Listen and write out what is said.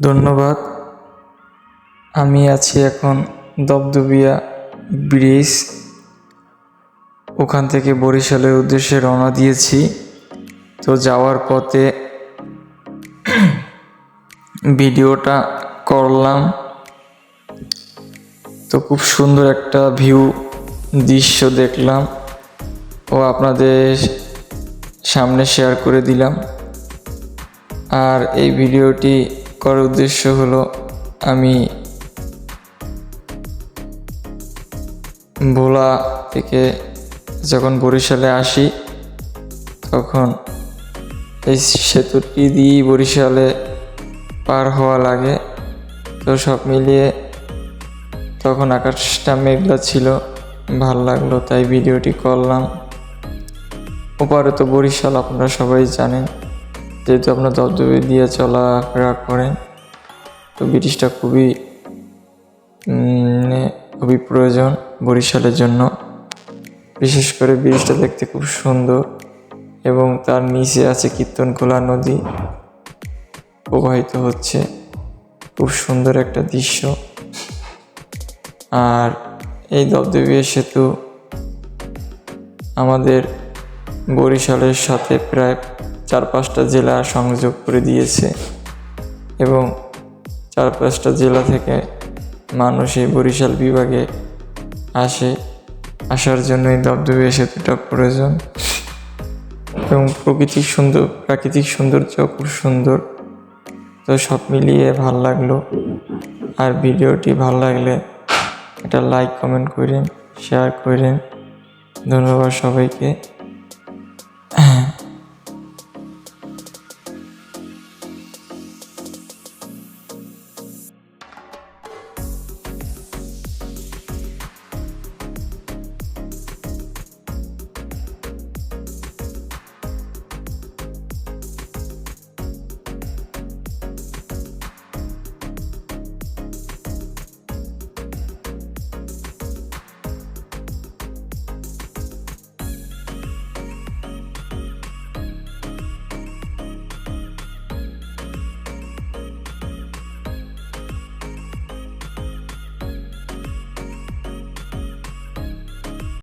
ধন্যবাদ। আমি আছি এখন দবদবিয়া ব্রিজ। ওখান থেকে বরিশালের উদ্দেশ্যে রওনা দিয়েছি। তো যাওয়ার পথে ভিডিওটা করলাম। তো খুব সুন্দর একটা ভিউ দৃশ্য দেখলাম। ও আপনাদের সামনে শেয়ার করে দিলাম। আর এই ভিডিওটি করার উদ্দেশ্য হলো আমি ভোলা থেকে যখন বরিশালে আসি, তখন এই সেতুটি দিয়েই বরিশালে পার হওয়া লাগে। তো সব মিলিয়ে তখন আকাশটা মেঘলা ছিল, ভালো লাগল, তাই ভিডিওটি করলাম। ওপারে তো বরিশাল, আপনারা সবাই জানেন। যেহেতু আপনার দবদবে দিয়ে চলাফেরা করেন তো ব্রিটিশটা খুবই খুবই প্রয়োজন বরিশালের জন্য। বিশেষ করে ব্রিজটা দেখতে খুব সুন্দর এবং তার নিচে আছে কীর্তনখোলা নদী। প্রবাহিত হচ্ছে। খুব সুন্দর একটা দৃশ্য। আর এই দবদবিয়া সেতু আমাদের বরিশালের সাথে প্রায় চার পাঁচটা জেলা সংযোগ করে দিয়েছে এবং চার পাঁচটা জেলা থেকে মানুষ এই বরিশাল বিভাগে আসে। আসার জন্য এই দবদবিয়া সেতুটা প্রয়োজন। এবং প্রকৃতিক সুন্দর, প্রাকৃতিক সৌন্দর্য খুব সুন্দর। তো সব মিলিয়ে ভালো লাগল। আর ভিডিওটি ভালো লাগলে একটা লাইক কমেন্ট করেন শেয়ার করেন। ধন্যবাদ সবাইকে।